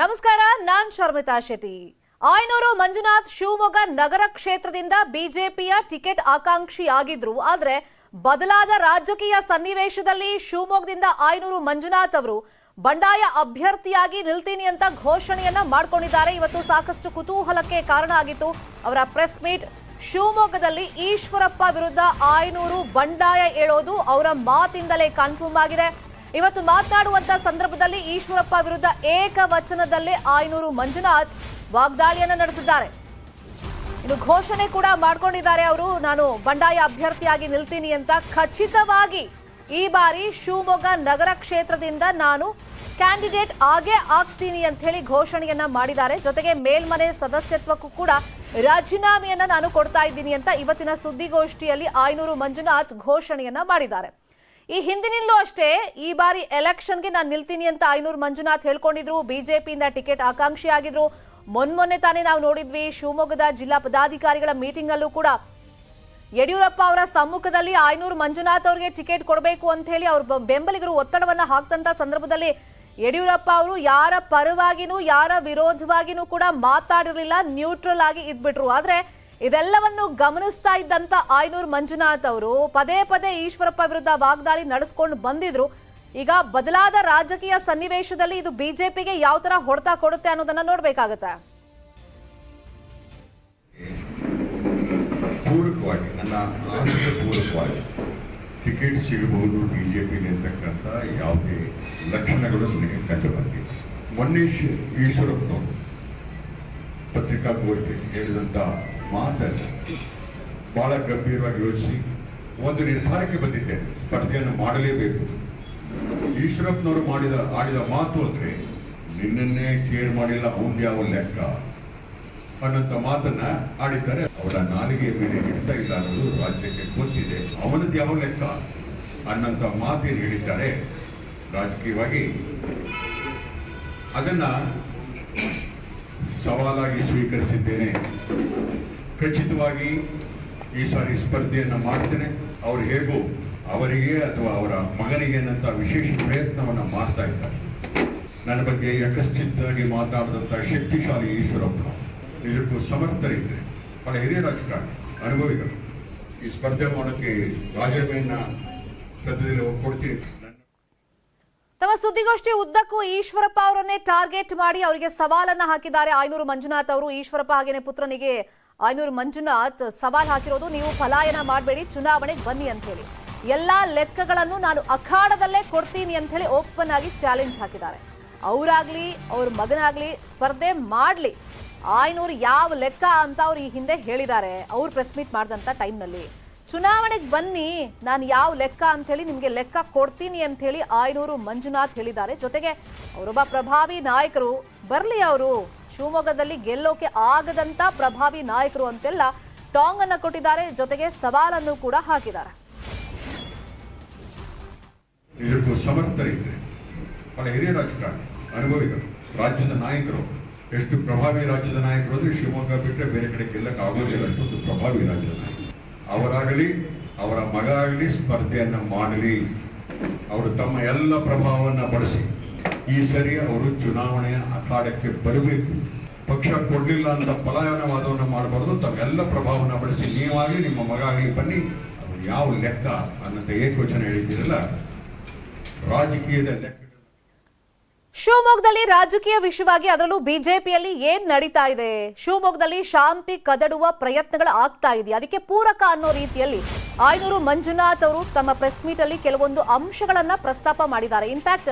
ನಮಸ್ಕಾರ, ನಾನ್ ಶರ್ಮಿತಾ ಶೆಟ್ಟಿ. ಆಯನೂರು ಮಂಜುನಾಥ್ ಶಿವಮೊಗ್ಗ ನಗರ ಕ್ಷೇತ್ರದಿಂದ ಬಿಜೆಪಿಯ ಟಿಕೆಟ್ ಆಕಾಂಕ್ಷಿ ಆಗಿದ್ರು. ಆದ್ರೆ ಬದಲಾದ ರಾಜಕೀಯ ಸನ್ನಿವೇಶದಲ್ಲಿ ಶಿವಮೊಗ್ಗದಿಂದ ಆಯನೂರು ಮಂಜುನಾಥ್ ಅವರು ಬಂಡಾಯ ಅಭ್ಯರ್ಥಿಯಾಗಿ ನಿಲ್ತೀನಿ ಅಂತ ಘೋಷಣೆಯನ್ನ ಮಾಡ್ಕೊಂಡಿದ್ದಾರೆ. ಇವತ್ತು ಸಾಕಷ್ಟು ಕುತೂಹಲಕ್ಕೆ ಕಾರಣ ಆಗಿತ್ತು. ಅವರ ಪ್ರೆಸ್ ಮೀಟ್, ಶಿವಮೊಗ್ಗದಲ್ಲಿ ಈಶ್ವರಪ್ಪ ವಿರುದ್ಧ ಆಯನೂರು ಬಂಡಾಯ ಹೇಳೋದು ಅವರ ಮಾತಿಂದಲೇ ಕನ್ಫರ್ಮ್ ಆಗಿದೆ. ಇವತ್ತು ಮಾತನಾಡುವಂತ ಸಂದರ್ಭದಲ್ಲಿ ಈಶ್ವರಪ್ಪ ವಿರುದ್ಧ ಏಕವಚನದಲ್ಲೇ ಆಯನೂರು ಮಂಜುನಾಥ್ ವಾಗ್ದಾಳಿಯನ್ನ ನಡೆಸಿದ್ದಾರೆ. ಇನ್ನು ಘೋಷಣೆ ಕೂಡ ಮಾಡ್ಕೊಂಡಿದ್ದಾರೆ ಅವರು. ನಾನು ಬಂಡಾಯ ಅಭ್ಯರ್ಥಿಯಾಗಿ ನಿಲ್ತೀನಿ ಅಂತ ಖಚಿತವಾಗಿ ಈ ಬಾರಿ ಶಿವಮೊಗ್ಗ ನಗರ ಕ್ಷೇತ್ರದಿಂದ ನಾನು ಕ್ಯಾಂಡಿಡೇಟ್ ಆಗೇ ಆಗ್ತೀನಿ ಅಂತ ಹೇಳಿ ಘೋಷಣೆಯನ್ನ ಮಾಡಿದ್ದಾರೆ. ಜೊತೆಗೆ ಮೇಲ್ಮನೆ ಸದಸ್ಯತ್ವಕ್ಕೂ ಕೂಡ ರಾಜೀನಾಮೆಯನ್ನ ನಾನು ಕೊಡ್ತಾ ಇದ್ದೀನಿ ಅಂತ ಇವತ್ತಿನ ಸುದ್ದಿಗೋಷ್ಠಿಯಲ್ಲಿ ಆಯನೂರು ಮಂಜುನಾಥ್ ಘೋಷಣೆಯನ್ನ ಮಾಡಿದ್ದಾರೆ. ಈ ಹಿಂದಿನಿಂದಲೂ ಅಷ್ಟೇ ಈ ಬಾರಿ ಎಲೆಕ್ಷನ್ಗೆ ನಾನು ನಿಲ್ತೀನಿ ಅಂತ ಐನೂರು ಮಂಜುನಾಥ್ ಹೇಳ್ಕೊಂಡಿದ್ರು. ಬಿಜೆಪಿಯಿಂದ ಟಿಕೆಟ್ ಆಕಾಂಕ್ಷಿ ಆಗಿದ್ರು. ಮೊನ್ಮೊನ್ನೆ ತಾನೇ ನಾವು ನೋಡಿದ್ವಿ ಶಿವಮೊಗ್ಗದ ಜಿಲ್ಲಾ ಪದಾಧಿಕಾರಿಗಳ ಮೀಟಿಂಗ್ ಅಲ್ಲೂ ಕೂಡ ಯಡಿಯೂರಪ್ಪ ಅವರ ಸಮ್ಮುಖದಲ್ಲಿ ಐನೂರು ಮಂಜುನಾಥ್ ಅವರಿಗೆ ಟಿಕೆಟ್ ಕೊಡಬೇಕು ಅಂತ ಹೇಳಿ ಅವ್ರ ಬೆಂಬಲಿಗರು ಒತ್ತಡವನ್ನ ಹಾಕ್ತಂತ ಸಂದರ್ಭದಲ್ಲಿ ಯಡಿಯೂರಪ್ಪ ಅವರು ಯಾರ ಪರವಾಗಿನೂ, ಯಾರ ವಿರೋಧವಾಗಿನೂ ಕೂಡ ಮಾತಾಡಿರಲಿಲ್ಲ ನ್ಯೂಟ್ರಲ್ ಆಗಿ ಇದ್ಬಿಟ್ರು. ಆದ್ರೆ ಇದೆಲ್ಲವನ್ನು ಗಮನಿಸ್ತಾ ಇದ್ದಂತ ಆಯನೂರು ಮಂಜುನಾಥ್ ಅವರು ಪದೇ ಪದೇ ಈಶ್ವರಪ್ಪ ವಿರುದ್ಧ ವಾಗ್ದಾಳಿ ನಡೆಸ್ಕೊಂಡು ಬಂದಿದ್ರು. ಈಗ ಬದಲಾದ ರಾಜಕೀಯ ಸನ್ನಿವೇಶದಲ್ಲಿ ಇದು ಬಿಜೆಪಿಗೆ ಯಾವ ತರ ಹೊಡೆತ ಕೊಡುತ್ತೆ ಅನ್ನೋದನ್ನ ನೋಡ್ಬೇಕಾಗತ್ತೆ? ಟಿಕೆಟ್ ಸಿಗಬಹುದು ಬಿಜೆಪಿ ಅಂತಕ್ಕಂಥ ಯಾವುದೇ ಲಕ್ಷಣಗಳು ನನಗೆ ಕಂಡು ಬಂದಿಲ್ಲ ಮೊನ್ನೆ ಈಶ್ವರಪ್ಪ ಪತ್ರಿಕಾಗೋಷ್ಠಿ ಹೇಳಿದಂಥ ಮಾತನ್ನು ಬಹಳ ಗಂಭೀರವಾಗಿ ಯೋಚಿಸಿ ಒಂದು ನಿರ್ಧಾರಕ್ಕೆ ಬಂದಿದ್ದೆ. ಸ್ಪರ್ಧೆಯನ್ನು ಮಾಡಲೇಬೇಕು. ಈಶ್ವರಪ್ಪನವರು ಮಾಡಿದ, ಆಡಿದ ಮಾತು ಅಂದ್ರೆ ನಿನ್ನನ್ನೇ ಕೇರ್ ಮಾಡಿಲ್ಲ ಅವನ್ ಯಾವ ಲೆಕ್ಕ. ಅನ್ನಂತ ಮಾತನ್ನ ಆಡಿದ್ದಾರೆ. ಅವರ ನಾಲಿಗೆ ಮೇಲೆ ಇಡ್ತಾ ಇಲ್ಲ ಅನ್ನೋದು ರಾಜ್ಯಕ್ಕೆ ಗೊತ್ತಿದೆ. ಅವನದ್ದು ಯಾವ ಲೆಕ್ಕ? ಅನ್ನಂತ ಮಾತೇನು ಹೇಳಿದ್ದಾರೆ. ರಾಜಕೀಯವಾಗಿ ಅದನ್ನ ಸವಾಲಾಗಿ ಸ್ವೀಕರಿಸಿದ್ದೇನೆ. ಖಚಿತವಾಗಿ ಈ ಸಾರಿ ಸ್ಪರ್ಧೆಯನ್ನು ಮಾಡ್ತೇನೆ. ಅವ್ರು ಹೇಗೋ ಅವರಿಗೆ ಅಥವಾ ಅವರ ಮಗನಿಗೆ ಏನಂತ ವಿಶೇಷ ಪ್ರಯತ್ನವನ್ನು ಮಾಡ್ತಾ ಇದ್ದಾರೆ. ನನ್ನ ಬಗ್ಗೆ ಯಕಶ್ಚಿತ್ತಾಗಿ ಮಾತಾಡಿದಂಥ ಶಕ್ತಿಶಾಲಿ ಈಶ್ವರಪ್ಪ. ನಿಜಕ್ಕೂ ಸಮರ್ಥರಿದ್ದಾರೆ ಬಹಳ ಹಿರಿಯ ರಾಜಕಾರಣಿ, ಅನುಭವಿಗಳು. ಈ ಸ್ಪರ್ಧೆ ಮಾಡೋಕ್ಕೆ ರಾಜೀನಾಮೆಯನ್ನ ಸದ್ಯದಲ್ಲಿ ಕೊಡ್ತೀನಿ ತಮ್ಮ ಸುದ್ದಿಗೋಷ್ಠಿ ಉದ್ದಕ್ಕೂ ಈಶ್ವರಪ್ಪ ಅವರನ್ನೇ ಟಾರ್ಗೆಟ್ ಮಾಡಿ ಅವರಿಗೆ ಸವಾಲನ್ನ ಹಾಕಿದ್ದಾರೆ. ಆಯನೂರು ಮಂಜುನಾಥ್ ಅವರು ಈಶ್ವರಪ್ಪ ಹಾಗೇನೆ ಪುತ್ರನಿಗೆ ಆಯನೂರು ಮಂಜುನಾಥ್ ಸವಾಲ್ ಹಾಕಿರೋದು, ನೀವು ಪಲಾಯನ ಮಾಡಬೇಡಿ, ಚುನಾವಣೆಗೆ ಬನ್ನಿ ಅಂತ ಹೇಳಿ ಎಲ್ಲಾ ಲೆಕ್ಕಗಳನ್ನು ನಾನು ಅಖಾಡದಲ್ಲೇ ಕೊಡ್ತೀನಿ ಅಂತ ಹೇಳಿ ಓಪನ್ ಆಗಿ ಚಾಲೆಂಜ್ ಹಾಕಿದ್ದಾರೆ. ಅವರಾಗ್ಲಿ, ಅವ್ರ ಮಗನಾಗ್ಲಿ ಸ್ಪರ್ಧೆ ಮಾಡ್ಲಿ. ಆಯ್ನೂರು ಯಾವ ಲೆಕ್ಕ ಅಂತ ಅವ್ರು ಈ ಹಿಂದೆ ಹೇಳಿದ್ದಾರೆ. ಅವ್ರು ಪ್ರೆಸ್ ಮೀಟ್ ಮಾಡಿದಂತ ಟೈಮ್ನಲ್ಲಿ ಚುನಾವಣೆಗೆ ಬನ್ನಿ, ನಾನು ಯಾವ ಲೆಕ್ಕ ಅಂತ ಹೇಳಿ ನಿಮಗೆ ಲೆಕ್ಕ ಕೊಡ್ತೀನಿ ಅಂತ ಹೇಳಿ ಆಯ್ನೂರು ಮಂಜುನಾಥ್ ಹೇಳಿದ್ದಾರೆ. ಜೊತೆಗೆ ಅವರೊಬ್ಬ ಪ್ರಭಾವಿ ನಾಯಕರು ಬರ್ಲಿ ಅವರು, ಶಿವಮೊಗ್ಗದಲ್ಲಿ ಗೆಲ್ಲೋಕೆ ಆಗದಂತ ಪ್ರಭಾವಿ ನಾಯಕರು ಅಂತೆಲ್ಲ ಟಾಂಗ್ ಅನ್ನ ಕೊಟ್ಟಿದ್ದಾರೆ. ಜೊತೆಗೆ ಸವಾಲನ್ನು ಕೂಡ ಹಾಕಿದ್ದಾರೆ. ಸಮರ್ಥರಿದ್ದಾರೆ ಬಹಳ ಹಿರಿಯ ರಾಜಕಾರಣಿ, ಅನುಭವಿಗಳು, ರಾಜ್ಯದ ನಾಯಕರು. ಎಷ್ಟು ಪ್ರಭಾವಿ ರಾಜ್ಯದ ನಾಯಕರು ಅಂದ್ರೆ ಶಿವಮೊಗ್ಗ ಬಿಟ್ಟರೆ ಬೇರೆ ಕಡೆ ಗೆಲ್ಲಕ್ಕೆ ಆಗೋದಿಲ್ಲ ಅಷ್ಟೊಂದು ಪ್ರಭಾವಿ ರಾಜ್ಯದ ನಾಯಕರು. ಅವರಾಗಲಿ, ಅವರ ಮಗ ಆಗಲಿ ಸ್ಪರ್ಧೆಯನ್ನು ಮಾಡಲಿ. ಅವರು ತಮ್ಮ ಎಲ್ಲ ಪ್ರಭಾವವನ್ನು ಬಳಸಿ ಈ ಸರಿ ಅವರು ಚುನಾವಣೆಯ ಅಖಾಡಕ್ಕೆ ಬರಬೇಕು. ಪಕ್ಷ ಕೊಡಲಿಲ್ಲ ಅಂತ ಪಲಾಯನವಾದವನ್ನು ಮಾಡಬಾರ್ದು, ತಮ್ಮೆಲ್ಲ ಪ್ರಭಾವವನ್ನು ಬಳಸಿ ನೀವಾಗಲಿ, ನಿಮ್ಮ ಮಗ ಆಗಲಿ ಬನ್ನಿ ಯಾವ ಲೆಕ್ಕ ಅನ್ನೋದು ಏಕವಚನ ಹೇಳಿದ್ದೀರಲ್ಲ? ರಾಜಕೀಯದ ಲೆಕ್ಕ. ಶಿವಮೊಗ್ಗದಲ್ಲಿ ರಾಜಕೀಯ ವಿಷಯವಾಗಿ ಅದರಲ್ಲೂ ಬಿಜೆಪಿಯಲ್ಲಿ ಏನ್ ನಡೀತಾ ಇದೆ? ಶಿವಮೊಗ್ಗದಲ್ಲಿ ಶಾಂತಿ ಕದಡುವ ಪ್ರಯತ್ನಗಳು ಆಗ್ತಾ ಇದೆಯಾ? ಅದಕ್ಕೆ ಪೂರಕ ಅನ್ನೋ ರೀತಿಯಲ್ಲಿ ಆಯನೂರು ಮಂಜುನಾಥ್ ಅವರು ತಮ್ಮ ಪ್ರೆಸ್ ಮೀಟ್ ಅಲ್ಲಿ ಕೆಲವೊಂದು ಅಂಶಗಳನ್ನ ಪ್ರಸ್ತಾಪ ಮಾಡಿದ್ದಾರೆ. ಇನ್ಫ್ಯಾಕ್ಟ್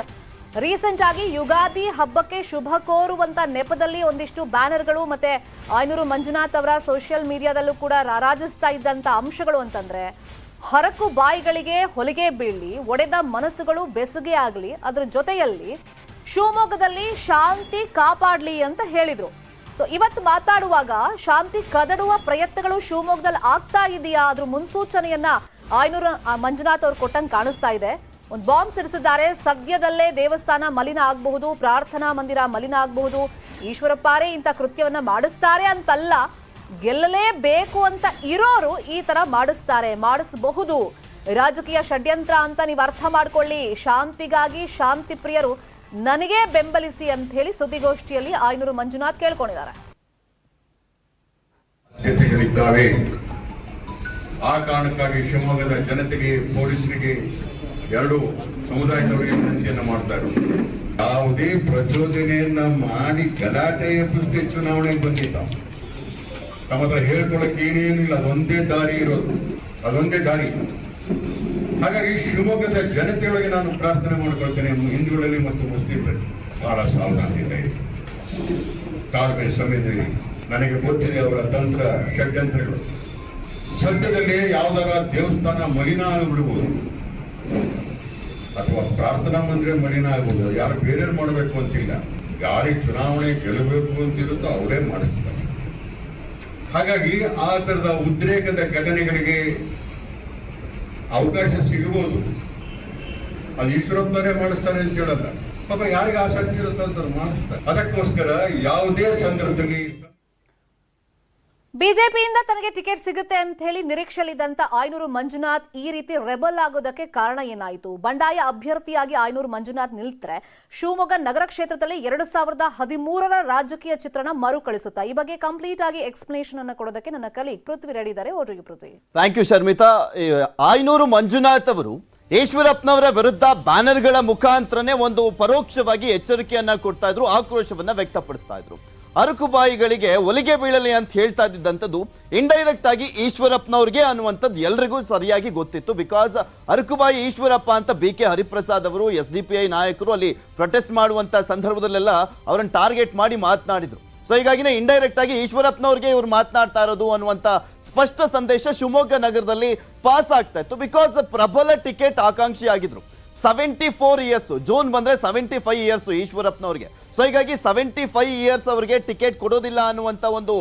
ರೀಸೆಂಟ್ ಆಗಿ ಯುಗಾದಿ ಹಬ್ಬಕ್ಕೆ ಶುಭ ಕೋರುವಂತ ನೆಪದಲ್ಲಿ ಒಂದಿಷ್ಟು ಬ್ಯಾನರ್ಗಳು ಮತ್ತೆ ಆಯನೂರು ಮಂಜುನಾಥ್ ಅವರ ಸೋಷಿಯಲ್ ಮೀಡಿಯಾದಲ್ಲೂ ಕೂಡ ರಾರಾಜಿಸ್ತಾ ಇದ್ದಂತ ಅಂಶಗಳು ಅಂತಂದ್ರೆ, ಹರಕು ಬಾಯಿಗಳಿಗೆ ಹೊಲಿಗೆ ಬೀಳಲಿ, ಒಡೆದ ಮನಸ್ಸುಗಳು ಬೆಸುಗೆ ಆಗಲಿ, ಅದರ ಜೊತೆಯಲ್ಲಿ ಶಿವಮೊಗ್ಗದಲ್ಲಿ ಶಾಂತಿ ಕಾಪಾಡಲಿ ಅಂತ ಹೇಳಿದರು. ಸೊ ಇವತ್ತು ಮಾತಾಡುವಾಗ ಶಾಂತಿ ಕದಡುವ ಪ್ರಯತ್ನಗಳು ಶಿವಮೊಗ್ಗದಲ್ಲಿ ಆಗ್ತಾ ಇದೆಯಾ ಅದ್ರ ಮುನ್ಸೂಚನೆಯನ್ನ ಆಯ್ನೂರ ಮಂಜುನಾಥ್ ಅವರು ಕೊಟ್ಟಂಗೆ ಕಾಣಿಸ್ತಾ ಇದೆ. ಒಂದು ಬಾಂಬ್ ಸಿಡಿಸಿದ್ದಾರೆ. ಸದ್ಯದಲ್ಲೇ ದೇವಸ್ಥಾನ ಮಲಿನ ಆಗಬಹುದು, ಪ್ರಾರ್ಥನಾ ಮಂದಿರ ಮಲಿನ ಆಗಬಹುದು. ಈಶ್ವರಪ್ಪಾರೇ ಇಂಥ ಕೃತ್ಯವನ್ನ ಮಾಡಿಸ್ತಾರೆ ಅಂತಲ್ಲ, ಗೆಲ್ಲಲೇಬೇಕು ಅಂತ ಇರೋರು ಈ ತರ ಮಾಡಿಸ್ತಾರೆ. ಮಾಡಿಸಬಹುದು. ರಾಜಕೀಯ ಷಡ್ಯಂತ್ರ ಅಂತ ನೀವು ಅರ್ಥ ಮಾಡ್ಕೊಳ್ಳಿ. ಶಾಂತಿಗಾಗಿ ಶಾಂತಿ ಪ್ರಿಯರು ನನಗೆ ಬೆಂಬಲಿಸಿ ಅಂತ ಹೇಳಿ ಸುದ್ದಿಗೋಷ್ಠಿಯಲ್ಲಿ ಆಯನೂರು ಮಂಜುನಾಥ್ ಕೇಳ್ಕೊಂಡಿದ್ದಾರೆ. ಆ ಕಾರಣಕ್ಕಾಗಿ ಶಿವಮೊಗ್ಗದ ಜನತೆಗೆ, ಪೊಲೀಸರಿಗೆ ಎರಡು ಸಮುದಾಯದವರಿಗೆ ವಿನಂತಿಯನ್ನು ಮಾಡ್ತಾರೆ ಯಾವುದೇ ಪ್ರಚೋದನೆಯನ್ನ ಮಾಡಿ ಗಲಾಟೆ ಎಬ್ಬಿಸದೆ ಚುನಾವಣೆಗೆ ಬಂದಿದ್ದ ತಮ್ಮ ಹತ್ರ ಹೇಳ್ಕೊಳಕ್ಕೆ ಏನೇನು ಇಲ್ಲ ಅದೊಂದೇ ದಾರಿ ಇರೋದು. ಅದೊಂದೇ ದಾರಿ. ಹಾಗಾಗಿ ಶಿವಮೊಗ್ಗದ ಜನತೆಯೊಳಗೆ ನಾನು ಪ್ರಾರ್ಥನೆ ಮಾಡ್ಕೊಳ್ತೇನೆ ಹಿಂದೂಗಳಲ್ಲಿ ಮತ್ತು ಮುಸ್ಲಿಮರಲ್ಲಿ ಬಹಳ ಸಾವಧಾನದಿಂದ ಇದೆ. ತಾಳ್ಮೆ ಸಂವೇದನೆ ನನಗೆ ಗೊತ್ತಿದೆ ಅವರ ತಂತ್ರ, ಷಡ್ಯಂತ್ರಗಳು. ಸದ್ಯದಲ್ಲಿ ಯಾವ್ದಾರ ದೇವಸ್ಥಾನ ಮಲಿನ ಆಗಿಬಿಡ್ಬೋದು ಅಥವಾ ಪ್ರಾರ್ಥನಾ ಮಂದಿರ ಮಲಿನ ಆಗಬಹುದು ಯಾರು ಬೇರೆಯವ್ರು ಮಾಡಬೇಕು ಅಂತಿಲ್ಲ. ಯಾರಿಗೆ ಚುನಾವಣೆ ಗೆಲ್ಲಬೇಕು ಅಂತಿರುತ್ತೋ ಅವರೇ ಮಾಡಿಸ್ತಾರೆ. ಹಾಗಾಗಿ ಆ ಥರದ ಉದ್ರೇಕದ ಘಟನೆಗಳಿಗೆ ಅವಕಾಶ ಸಿಗಬಹುದು. ಅದು ಈಶ್ವರಪ್ಪನೇ ಮಾಡಿಸ್ತಾರೆ ಅಂತ ಹೇಳಲ್ಲ. ಪಾಪ ಯಾರಿಗೆ ಆಸಕ್ತಿ ಇರುತ್ತೋ ಅಂತ ಮಾಡಿಸ್ತಾರೆ. ಅದಕ್ಕೋಸ್ಕರ ಯಾವುದೇ ಸಂದರ್ಭದಲ್ಲಿ ಬಿಜೆಪಿಯಿಂದ ತನಗೆ ಟಿಕೆಟ್ ಸಿಗುತ್ತೆ ಅಂತ ಹೇಳಿ ನಿರೀಕ್ಷೆಯಲ್ಲಿದ್ದಂತ ಆಯನೂರು ಮಂಜುನಾಥ್ ಈ ರೀತಿ ರೆಬಲ್ ಆಗೋದಕ್ಕೆ ಕಾರಣ ಏನಾಯಿತು? ಬಂಡಾಯ ಅಭ್ಯರ್ಥಿಯಾಗಿ ಆಯನೂರು ಮಂಜುನಾಥ್ ನಿಲ್ತ್ರೆ ಶಿವಮೊಗ್ಗ ನಗರ ಕ್ಷೇತ್ರದಲ್ಲಿ ಎರಡು ಸಾವಿರದ ಹದಿಮೂರರ ರಾಜಕೀಯ ಚಿತ್ರಣ ಮರುಕಳಿಸುತ್ತಾ? ಈ ಬಗ್ಗೆ ಕಂಪ್ಲೀಟ್ ಆಗಿ ಎಕ್ಸ್ಪ್ಲನೇಷನ್ ಅನ್ನು ಕೊಡೋದಕ್ಕೆ ನನ್ನ ಕಲೀಗ್ ಪೃಥ್ವಿ ರೆಡಿ ಇದ್ದಾರೆ. ಓಡ್ರಿಗೆ ಪೃಥ್ವಿ. Thank you Sharmita. ಆಯ್ನೂರು ಮಂಜುನಾಥ್ ಅವರು ಈಶ್ವರಪ್ಪನವರ ವಿರುದ್ಧ ಬ್ಯಾನರ್ಗಳ ಮುಖಾಂತರನೇ ಒಂದು ಪರೋಕ್ಷವಾಗಿ ಎಚ್ಚರಿಕೆಯನ್ನ ಕೊಡ್ತಾ ಇದ್ರು, ಆಕ್ರೋಶವನ್ನ ವ್ಯಕ್ತಪಡಿಸ್ತಾ ಇದ್ರು. ಅರಕುಬಾಯಿಗಳಿಗೆ ಒಲಿಗೆ ಬೀಳಲಿ ಅಂತ ಹೇಳ್ತಾ ಇದ್ದಂಥದ್ದು ಇಂಡೈರೆಕ್ಟ್ ಆಗಿ ಈಶ್ವರಪ್ಪನವ್ರಿಗೆ ಅನ್ನುವಂಥದ್ದು ಎಲ್ರಿಗೂ ಸರಿಯಾಗಿ ಗೊತ್ತಿತ್ತು. ಬಿಕಾಸ್ ಅರಕುಬಾಯಿ ಈಶ್ವರಪ್ಪ ಅಂತ ಬಿ ಕೆ ಹರಿಪ್ರಸಾದ್ ಅವರು, ಎಸ್ ಡಿ ಪಿ ಐ ನಾಯಕರು ಅಲ್ಲಿ ಪ್ರೊಟೆಸ್ಟ್ ಮಾಡುವಂಥ ಸಂದರ್ಭದಲ್ಲೆಲ್ಲ ಅವರನ್ನು ಟಾರ್ಗೆಟ್ ಮಾಡಿ ಮಾತನಾಡಿದ್ರು. ಸೊ ಹೀಗಾಗಿನೇ ಇಂಡೈರೆಕ್ಟ್ ಆಗಿ ಈಶ್ವರಪ್ಪನವ್ರಿಗೆ ಇವ್ರು ಮಾತನಾಡ್ತಾ ಇರೋದು ಅನ್ನುವಂಥ ಸ್ಪಷ್ಟ ಸಂದೇಶ ಶಿವಮೊಗ್ಗ ನಗರದಲ್ಲಿ ಪಾಸ್ ಆಗ್ತಾ ಇತ್ತು. ಬಿಕಾಸ್ ಪ್ರಬಲ ಟಿಕೆಟ್ ಆಕಾಂಕ್ಷಿ ಆಗಿದ್ರು. ಸೆವೆಂಟಿ ಫೋರ್ ಇಯರ್ಸ್ ಜೂನ್ ಬಂದ್ರೆ ಸೆವೆಂಟಿ ಫೈವ್ ಇಯರ್ಸ್ ಈಶ್ವರಪ್ಪನವ್ರಿಗೆ. ಸೊ ಹೀಗಾಗಿ ಸೆವೆಂಟಿ ಫೈವ್ ಇಯರ್ಸ್ ಅವರಿಗೆ ಟಿಕೆಟ್ ಕೊಡೋದಿಲ್ಲ ಅನ್ನುವಂತ ಒಂದು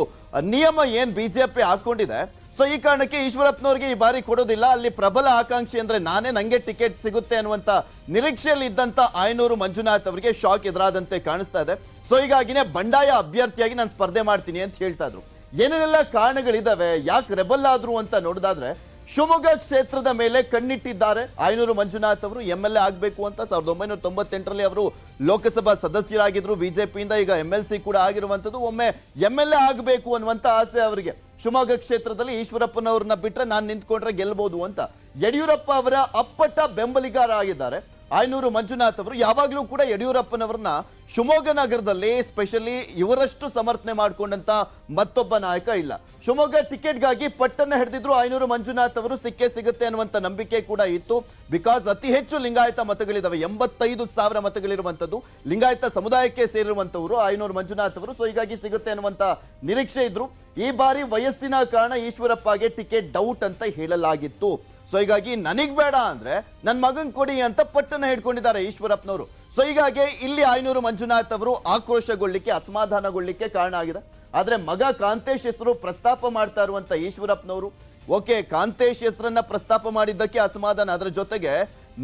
ನಿಯಮ ಏನ್ ಬಿಜೆಪಿ ಹಾಕೊಂಡಿದೆ ಸೊ ಈ ಕಾರಣಕ್ಕೆ ಈಶ್ವರಪ್ಪನವ್ರಿಗೆ ಈ ಬಾರಿ ಕೊಡೋದಿಲ್ಲ. ಅಲ್ಲಿ ಪ್ರಬಲ ಆಕಾಂಕ್ಷಿ ಅಂದ್ರೆ ನಾನೇ ನಂಗೆ ಟಿಕೆಟ್ ಸಿಗುತ್ತೆ ಅನ್ನುವಂತ ನಿರೀಕ್ಷೆಯಲ್ಲಿ ಇದ್ದಂತ ಆಯನೂರು ಮಂಜುನಾಥ್ ಅವರಿಗೆ ಶಾಕ್ ಎದುರಾದಂತೆ ಕಾಣಿಸ್ತಾ ಇದೆ. ಸೊ ಹೀಗಾಗಿನೇ ಬಂಡಾಯ ಅಭ್ಯರ್ಥಿಯಾಗಿ ನಾನು ಸ್ಪರ್ಧೆ ಮಾಡ್ತೀನಿ ಅಂತ ಹೇಳ್ತಾ ಇದ್ರು. ಏನೇನೆಲ್ಲ ಕಾರಣಗಳಿದಾವೆ, ಯಾಕೆ ರೆಬಲ್ ಆದ್ರು ಅಂತ ನೋಡೋದಾದ್ರೆ ಶಿವಮೊಗ್ಗ ಕ್ಷೇತ್ರದ ಮೇಲೆ ಕಣ್ಣಿಟ್ಟಿದ್ದಾರೆ. ಆಯನೂರು ಮಂಜುನಾಥ್ ಅವರು ಎಂ ಎಲ್ ಎ ಆಗಬೇಕು ಅಂತ ಸಾವಿರದ ಒಂಬೈನೂರ ತೊಂಬತ್ತೆಂಟರಲ್ಲಿ ಅವರು ಲೋಕಸಭಾ ಸದಸ್ಯರಾಗಿದ್ರು. ಬಿಜೆಪಿಯಿಂದ ಈಗ ಎಂ ಎಲ್ ಸಿ ಕೂಡ ಆಗಿರುವಂಥದ್ದು. ಒಮ್ಮೆ ಎಂ ಎಲ್ ಎ ಆಗಬೇಕು ಅನ್ನುವಂಥ ಆಸೆ ಅವರಿಗೆ. ಶಿವಮೊಗ್ಗ ಕ್ಷೇತ್ರದಲ್ಲಿ ಈಶ್ವರಪ್ಪನವ್ರನ್ನ ಬಿಟ್ಟರೆ ನಾನು ನಿಂತ್ಕೊಂಡ್ರೆ ಗೆಲ್ಬೋದು ಅಂತ. ಯಡಿಯೂರಪ್ಪ ಅವರ ಅಪ್ಪಟ ಬೆಂಬಲಿಗಾರ ಆಗಿದ್ದಾರೆ. ಆಯನೂರು ಮಂಜುನಾಥ್ ಅವರು ಯಾವಾಗಲೂ ಕೂಡ ಯಡಿಯೂರಪ್ಪನವರನ್ನ ಶಿವಮೊಗ್ಗ ನಗರದಲ್ಲಿ ಸ್ಪೆಷಲಿ ಇವರಷ್ಟು ಸಮರ್ಥನೆ ಮಾಡಿಕೊಂಡಂತ ಮತ್ತೊಬ್ಬ ನಾಯಕ ಇಲ್ಲ. ಶಿವಮೊಗ್ಗ ಟಿಕೆಟ್ಗಾಗಿ ಪಟ್ಟನ್ನ ಹಿಡಿದಿದ್ರು ಆಯನೂರು ಮಂಜುನಾಥ್ ಅವರು, ಸಿಕ್ಕೇ ಸಿಗುತ್ತೆ ಅನ್ನುವಂತ ನಂಬಿಕೆ ಕೂಡ ಇತ್ತು. ಬಿಕಾಸ್ ಅತಿ ಹೆಚ್ಚು ಲಿಂಗಾಯತ ಮತಗಳಿದಾವೆ, ಎಂಬತ್ತೈದು ಸಾವಿರ ಮತಗಳಿರುವಂಥದ್ದು. ಲಿಂಗಾಯತ ಸಮುದಾಯಕ್ಕೆ ಸೇರಿರುವಂತವರು ಐನೂರು ಮಂಜುನಾಥ್ ಅವರು ಸೊ ಹೀಗಾಗಿ ಸಿಗುತ್ತೆ ಅನ್ನುವಂತ ನಿರೀಕ್ಷೆ ಇದ್ರು. ಈ ಬಾರಿ ವಯಸ್ಸಿನ ಕಾರಣ ಈಶ್ವರಪ್ಪಗೆ ಟಿಕೆಟ್ ಡೌಟ್ ಅಂತ ಹೇಳಲಾಗಿತ್ತು. ಸೊ ಹೀಗಾಗಿ ನನಗ್ ಬೇಡ ಅಂದ್ರೆ ನನ್ನ ಮಗನ್ ಕೊಡಿ ಅಂತ ಪಟ್ಟನ ಹಿಡ್ಕೊಂಡಿದ್ದಾರೆ ಈಶ್ವರಪ್ಪನವರು. ಸೊ ಹೀಗಾಗಿ ಇಲ್ಲಿ ಆಯನೂರು ಮಂಜುನಾಥ್ ಅವರು ಆಕ್ರೋಶಗೊಳ್ಳಿಕ್ಕೆ, ಅಸಮಾಧಾನಗೊಳ್ಳಿಕ್ಕೆ ಕಾರಣ ಆಗಿದೆ. ಆದರೆ ಮಗ ಕಾಂತೇಶ್ ಹೆಸರು ಪ್ರಸ್ತಾಪ ಮಾಡ್ತಾ ಇರುವಂತ ಈಶ್ವರಪ್ಪನವರು, ಓಕೆ, ಕಾಂತೇಶ್ ಹೆಸರನ್ನ ಪ್ರಸ್ತಾಪ ಮಾಡಿದ್ದಕ್ಕೆ ಅಸಮಾಧಾನ. ಅದರ ಜೊತೆಗೆ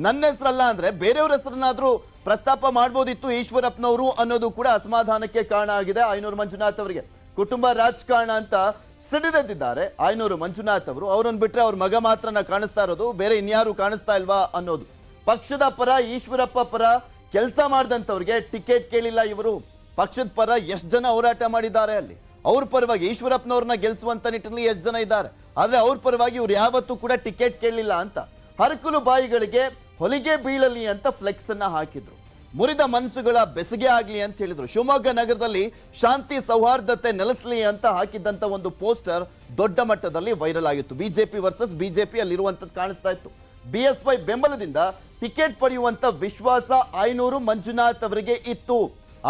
ನನ್ನ ಹೆಸರಲ್ಲ ಅಂದ್ರೆ ಬೇರೆಯವ್ರ ಹೆಸರನ್ನಾದ್ರೂ ಪ್ರಸ್ತಾಪ ಮಾಡ್ಬೋದಿತ್ತು ಈಶ್ವರಪ್ಪನವರು ಅನ್ನೋದು ಕೂಡ ಅಸಮಾಧಾನಕ್ಕೆ ಕಾರಣ ಆಗಿದೆ ಆಯನೂರು ಮಂಜುನಾಥ್ ಅವರಿಗೆ. ಕುಟುಂಬ ರಾಜಕಾರಣ ಅಂತ ಸಿಡಿದೆದ್ದಿದ್ದಾರೆ. ಆಯನೂರು ಮಂಜುನಾಥ್ ಅವರು. ಅವರನ್ನು ಬಿಟ್ಟರೆ ಅವ್ರ ಮಗ ಮಾತ್ರನ ಕಾಣಿಸ್ತಾ ಇರೋದು, ಬೇರೆ ಇನ್ಯಾರು ಕಾಣಿಸ್ತಾ ಇಲ್ವಾ ಅನ್ನೋದು. ಪಕ್ಷದ ಪರ, ಈಶ್ವರಪ್ಪ ಪರ, ಕೆಲಸ ಮಾಡಿದಂಥವ್ರಿಗೆ ಟಿಕೆಟ್ ಕೇಳಿಲ್ಲ ಇವರು. ಪಕ್ಷದ ಪರ ಎಷ್ಟು ಜನ ಹೋರಾಟ ಮಾಡಿದ್ದಾರೆ ಅಲ್ಲಿ? ಅವ್ರ ಪರವಾಗಿ ಈಶ್ವರಪ್ಪನವ್ರನ್ನ ಗೆಲ್ಲಿಸುವಂಥ ನಿಟ್ಟಿನಲ್ಲಿ ಎಷ್ಟು ಜನ ಇದ್ದಾರೆ? ಆದ್ರೆ ಅವ್ರ ಪರವಾಗಿ ಇವ್ರು ಯಾವತ್ತೂ ಕೂಡ ಟಿಕೆಟ್ ಕೇಳಲಿಲ್ಲ ಅಂತ. ಹರಕುಲು ಬಾಯಿಗಳಿಗೆ ಹೊಲಿಗೆ ಬೀಳಲಿ ಅಂತ ಫ್ಲೆಕ್ಸ್ ಅನ್ನ ಹಾಕಿದ್ರು. ಮುರಿದ ಮನಸ್ಸುಗಳ ಬೆಸಗೆ ಆಗಲಿ ಅಂತ ಹೇಳಿದ್ರು. ಶಿವಮೊಗ್ಗ ನಗರದಲ್ಲಿ ಶಾಂತಿ ಸೌಹಾರ್ದತೆ ನೆಲೆಸಲಿ ಅಂತ ಹಾಕಿದ್ದಂತ ಒಂದು ಪೋಸ್ಟರ್ ದೊಡ್ಡ ಮಟ್ಟದಲ್ಲಿ ವೈರಲ್ ಆಗಿತ್ತು. ಬಿಜೆಪಿ ವರ್ಸಸ್ ಬಿಜೆಪಿ ಅಲ್ಲಿರುವಂತದ್ದು ಕಾಣಿಸ್ತಾ ಇತ್ತು. ಬಿ ಎಸ್ ವೈ ಬೆಂಬಲದಿಂದ ಟಿಕೆಟ್ ಪಡೆಯುವಂತ ವಿಶ್ವಾಸ ಐನೂರು ಮಂಜುನಾಥ್ ಅವರಿಗೆ ಇತ್ತು.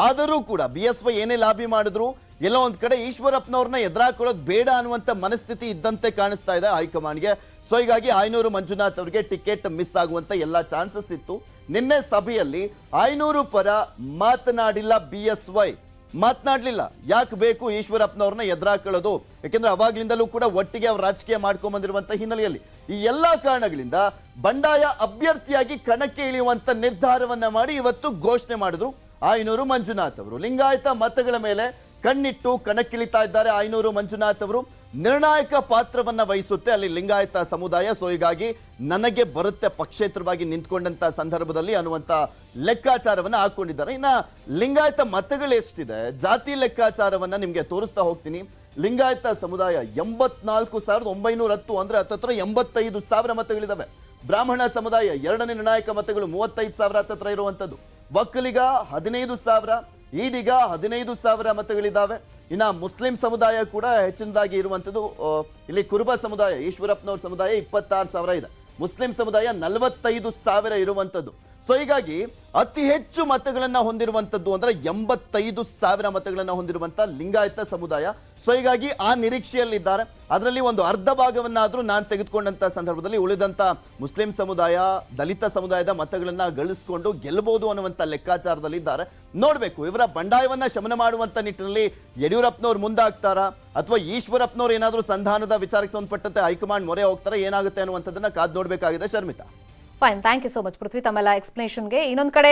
ಆದರೂ ಕೂಡ ಬಿ ಎಸ್ ವೈ ಏನೇ ಲಾಬಿ ಮಾಡಿದ್ರು, ಎಲ್ಲೋ ಒಂದ್ ಕಡೆ ಈಶ್ವರಪ್ಪನವ್ರನ್ನ ಎದುರಾಕೊಳ್ಳೋದು ಬೇಡ ಅನ್ನುವಂತ ಮನಸ್ಥಿತಿ ಇದ್ದಂತೆ ಕಾಣಿಸ್ತಾ ಇದೆ ಹೈಕಮಾಂಡ್ಗೆ. ಸೊ ಹೀಗಾಗಿ ಐನೂರು ಮಂಜುನಾಥ್ ಅವರಿಗೆ ಟಿಕೆಟ್ ಮಿಸ್ ಆಗುವಂತ ಎಲ್ಲಾ ಚಾನ್ಸಸ್ ಇತ್ತು. ನಿನ್ನೆ ಸಭೆಯಲ್ಲಿ ಐನೂರು ಪರ ಮಾತನಾಡಿಲ್ಲ ಬಿ ಎಸ್ ವೈ. ಮಾತನಾಡ್ಲಿಲ್ಲ. ಯಾಕೆ ಬೇಕು ಈಶ್ವರಪ್ಪನವ್ರನ್ನ ಎದುರಾಕೊಳ್ಳೋದು? ಯಾಕೆಂದ್ರೆ ಅವಾಗ್ಲಿಂದಲೂ ಕೂಡ ಒಟ್ಟಿಗೆ ಅವ್ರು ರಾಜಕೀಯ ಮಾಡ್ಕೊಂಡ್ ಬಂದಿರುವಂತ ಹಿನ್ನೆಲೆಯಲ್ಲಿ. ಈ ಎಲ್ಲಾ ಕಾರಣಗಳಿಂದ ಬಂಡಾಯ ಅಭ್ಯರ್ಥಿಯಾಗಿ ಕಣಕ್ಕೆ ಇಳಿಯುವಂತ ನಿರ್ಧಾರವನ್ನ ಮಾಡಿ ಇವತ್ತು ಘೋಷಣೆ ಮಾಡಿದ್ರು ಐನೂರು ಮಂಜುನಾಥ್ ಅವರು. ಲಿಂಗಾಯತ ಮತಗಳ ಮೇಲೆ ಕಣ್ಣಿಟ್ಟು ಕಣಕ್ಕಿಳಿತಾ ಇದ್ದಾರೆ ಐನೂರು ಮಂಜುನಾಥ್ ಅವರು. ನಿರ್ಣಾಯಕ ಪಾತ್ರವನ್ನ ವಹಿಸುತ್ತೆ ಅಲ್ಲಿ ಲಿಂಗಾಯತ ಸಮುದಾಯ. ಸೊ ಹೀಗಾಗಿ ನನಗೆ ಬರುತ್ತೆ ಪಕ್ಷೇತರವಾಗಿ ನಿಂತ್ಕೊಂಡಂತ ಸಂದರ್ಭದಲ್ಲಿ ಅನ್ನುವಂತ ಲೆಕ್ಕಾಚಾರವನ್ನ ಹಾಕೊಂಡಿದ್ದಾರೆ. ಇನ್ನ ಲಿಂಗಾಯತ ಮತಗಳು ಎಷ್ಟಿದೆ? ಜಾತಿ ಲೆಕ್ಕಾಚಾರವನ್ನ ನಿಮ್ಗೆ ತೋರಿಸ್ತಾ ಹೋಗ್ತೀನಿ. ಲಿಂಗಾಯತ ಸಮುದಾಯ ಎಂಬತ್ನಾಲ್ಕು ಸಾವಿರದ ಒಂಬೈನೂರ ಹತ್ತು ಅಂದ್ರೆ ಹತ್ತತ್ರ ಎಂಬತ್ತೈದು ಸಾವಿರ ಮತಗಳಿದಾವೆ. ಬ್ರಾಹ್ಮಣ ಸಮುದಾಯ ಎರಡನೇ ನಿರ್ಣಾಯಕ ಮತಗಳು ಮೂವತ್ತೈದು ಸಾವಿರ ಹತ್ತತ್ರ ಇರುವಂತದ್ದು. ಒಕ್ಕಲಿಗ ಹದಿನೈದು ಸಾವಿರ ಈಡಿಗ ಹದಿನೈದು ಸಾವಿರ ಮತಗಳಿದ್ದಾವೆ. ಇನ್ನ ಮುಸ್ಲಿಂ ಸಮುದಾಯ ಕೂಡ ಹೆಚ್ಚಿನದಾಗಿ ಇರುವಂತದ್ದು ಇಲ್ಲಿ ಕುರುಬ ಸಮುದಾಯ, ಈಶ್ವರಪ್ಪನವ್ರ ಸಮುದಾಯ ಇಪ್ಪತ್ತಾರು ಸಾವಿರ ಇದೆ. ಮುಸ್ಲಿಂ ಸಮುದಾಯ ನಲವತ್ತೈದು ಸಾವಿರ ಇರುವಂತದ್ದು ಸೊ ಹೀಗಾಗಿ ಅತಿ ಹೆಚ್ಚು ಮತಗಳನ್ನ ಹೊಂದಿರುವಂತದ್ದು ಅಂದ್ರೆ ಎಂಬತ್ತೈದು ಸಾವಿರ ಮತಗಳನ್ನ ಹೊಂದಿರುವಂತ ಲಿಂಗಾಯತ ಸಮುದಾಯ. ಸೊ ಹೀಗಾಗಿ ಆ ನಿರೀಕ್ಷೆಯಲ್ಲಿದ್ದಾರೆ. ಅದರಲ್ಲಿ ಒಂದು ಅರ್ಧ ಭಾಗವನ್ನಾದರೂ ನಾನು ತೆಗೆದುಕೊಂಡಂತ ಸಂದರ್ಭದಲ್ಲಿ ಉಳಿದಂತ ಮುಸ್ಲಿಂ ಸಮುದಾಯ, ದಲಿತ ಸಮುದಾಯದ ಮತಗಳನ್ನ ಗಳಿಸಿಕೊಂಡು ಗೆಲ್ಲಬಹುದು ಅನ್ನುವಂತ ಲೆಕ್ಕಾಚಾರದಲ್ಲಿದ್ದಾರೆ. ನೋಡ್ಬೇಕು, ಇವರ ಬಂಡಾಯವನ್ನ ಶಮನ ಮಾಡುವಂತ ನಿಟ್ಟಿನಲ್ಲಿ ಯಡಿಯೂರಪ್ಪನವ್ರು ಮುಂದಾಗ್ತಾರ? ಅಥವಾ ಈಶ್ವರಪ್ಪನವ್ರು ಏನಾದರೂ ಸಂಧಾನದ ವಿಚಾರಕ್ಕೆ ಸಂಬಂಧಪಟ್ಟಂತೆ ಹೈಕಮಾಂಡ್ ಮೊರೆ ಹೋಗ್ತಾರೆ, ಏನಾಗುತ್ತೆ ಅನ್ನುವಂಥದ್ದನ್ನ ಕಾದ್ ನೋಡ್ಬೇಕಾಗಿದೆ Sharmita. Fine thank you so much Prithvi. ತಮ್ಮೆಲ್ಲ ಎಕ್ಸ್ಪ್ಲನೇಷನ್ಗೆ ಇನ್ನೊಂದು ಕಡೆ